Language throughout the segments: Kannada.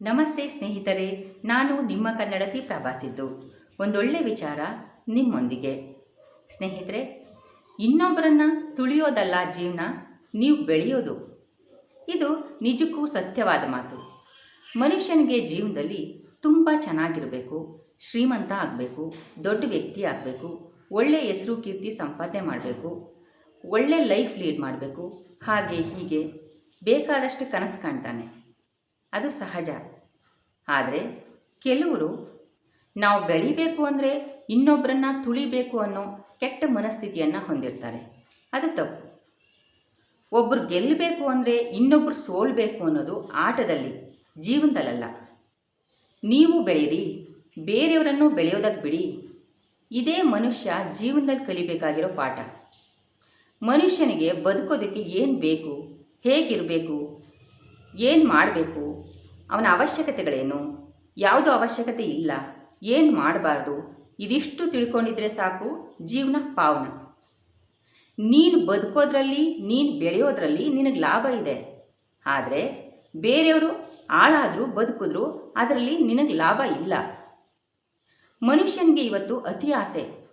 ನಮಸ್ತೆ ಸ್ನೇಹಿತರೆ, ನಾನು ನಿಮ್ಮ ಕನ್ನಡತಿ ಪ್ರಭಾಸಿದ್ದು ಒಂದೊಳ್ಳೆ ವಿಚಾರ ನಿಮ್ಮೊಂದಿಗೆ. ಸ್ನೇಹಿತರೆ, ಇನ್ನೊಬ್ಬರನ್ನ ತುಳಿಯೋದಲ್ಲ ಜೀವನ, ನೀವು ಬೆಳೆಯೋದು. ಇದು ನಿಜಕ್ಕೂ ಸತ್ಯವಾದ ಮಾತು. ಮನುಷ್ಯನಿಗೆ ಜೀವನದಲ್ಲಿ ತುಂಬ ಚೆನ್ನಾಗಿರಬೇಕು, ಶ್ರೀಮಂತ ಆಗಬೇಕು, ದೊಡ್ಡ ವ್ಯಕ್ತಿ ಆಗಬೇಕು, ಒಳ್ಳೆ ಹೆಸರು ಕೀರ್ತಿ ಸಂಪಾದನೆ ಮಾಡಬೇಕು, ಒಳ್ಳೆ ಲೈಫ್ ಲೀಡ್ ಮಾಡಬೇಕು, ಹಾಗೆ ಹೀಗೆ ಬೇಕಾದಷ್ಟು ಕನಸು ಕಾಣ್ತಾನೆ. ಅದು ಸಹಜ. ಆದರೆ ಕೆಲವರು ನಾವು ಬೆಳಿಬೇಕು ಅಂದರೆ ಇನ್ನೊಬ್ಬರನ್ನ ತುಳಿಬೇಕು ಅನ್ನೋ ಕೆಟ್ಟ ಮನಸ್ಥಿತಿಯನ್ನು ಹೊಂದಿರ್ತಾರೆ. ಅದು ತಪ್ಪು. ಒಬ್ಬರು ಗೆಲ್ಲಬೇಕು ಅಂದರೆ ಇನ್ನೊಬ್ಬರು ಸೋಲ್ಬೇಕು ಅನ್ನೋದು ಆಟದಲ್ಲಿ ಜೀವನದಲ್ಲ ನೀವು ಬೆಳೀರಿ ಬೇರೆಯವರನ್ನು ಬೆಳೆಯೋದಕ್ಕೆ ಬಿಡಿ. ಇದೇ ಮನುಷ್ಯ ಜೀವನದಲ್ಲಿ ಕಲಿಬೇಕಾಗಿರೋ ಪಾಠ. ಮನುಷ್ಯನಿಗೆ ಬದುಕೋದಕ್ಕೆ ಏನು ಬೇಕು, ಹೇಗಿರಬೇಕು, ಏನು ಮಾಡಬೇಕು ಅವನ ಅವಶ್ಯಕತೆಗಳೇನು? ಯಾವುದು ಅವಶ್ಯಕತೆ ಇಲ್ಲ. ಏನು ಮಾಡಬಾರ್ದು? ಇದಿಷ್ಟು ತಿಳ್ಕೊಂಡಿದ್ರೆ ಸಾಕು, ಜೀವನ ಪಾವನ. ನೀನು ಬದುಕೋದ್ರಲ್ಲಿ, ನೀನು ಬೆಳೆಯೋದ್ರಲ್ಲಿ ನಿನಗೆ ಲಾಭ ಇದೆ. ಆದರೆ, ಬೇರೆಯವರು ಹಾಳಾದರೂ ಬದುಕಿದ್ರು ಅದರಲ್ಲಿ ನಿನಗೆ ಲಾಭ ಇಲ್ಲ. ಮನುಷ್ಯನಿಗೆ ಇವತ್ತು ಅತಿ ಆಸೆ.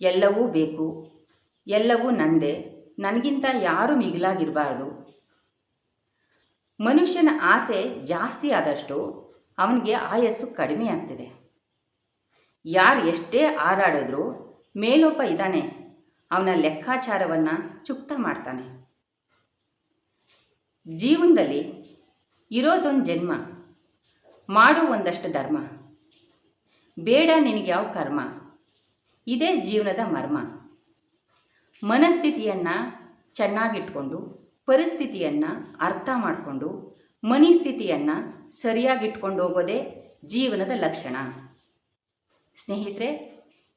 ಎಲ್ಲವೂ ಬೇಕು. ಎಲ್ಲವೂ ನಂದೆ. ನನಗಿಂತ ಯಾರೂ ಮಿಗಿಲಾಗಿರಬಾರ್ದು. ಮನುಷ್ಯನ ಆಸೆ ಜಾಸ್ತಿ ಆದಷ್ಟು ಅವನಿಗೆ ಆಯಸ್ಸು ಕಡಿಮೆ ಆಗ್ತಿದೆ. ಯಾರು ಎಷ್ಟೇ ಹಾರಾಡಿದ್ರೂ ಮೇಲೊಬ್ಬ ಇದ್ದಾನೆ. ಅವನ ಲೆಕ್ಕಾಚಾರವನ್ನು ಚುಕ್ತ ಮಾಡ್ತಾನೆ. ಜೀವನದಲ್ಲಿ ಇರೋದೊಂದು ಜನ್ಮ, ಮಾಡು ಒಂದಷ್ಟು ಧರ್ಮ. ಬೇಡ ನಿನಗೆ ಯಾವ ಕರ್ಮ, ಇದೇ ಜೀವನದ ಮರ್ಮ. ಮನಸ್ಥಿತಿಯನ್ನು ಚೆನ್ನಾಗಿಟ್ಕೊಂಡು ಪರಿಸ್ಥಿತಿಯನ್ನು ಅರ್ಥ ಮಾಡಿಕೊಂಡು ಮನಿಸ್ಥಿತಿಯನ್ನು ಸರಿಯಾಗಿಟ್ಕೊಂಡು ಹೋಗೋದೇ ಜೀವನದ ಲಕ್ಷಣ. ಸ್ನೇಹಿತರೆ,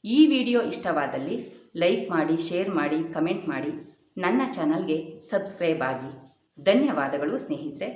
ಈ ವಿಡಿಯೋ ಇಷ್ಟವಾದಲ್ಲಿ ಲೈಕ್ ಮಾಡಿ, ಶೇರ್ ಮಾಡಿ, ಕಮೆಂಟ್ ಮಾಡಿ ನನ್ನ ಚಾನಲ್ಗೆ ಸಬ್ಸ್ಕ್ರೈಬ್ ಆಗಿ. ಧನ್ಯವಾದಗಳು ಸ್ನೇಹಿತರೆ.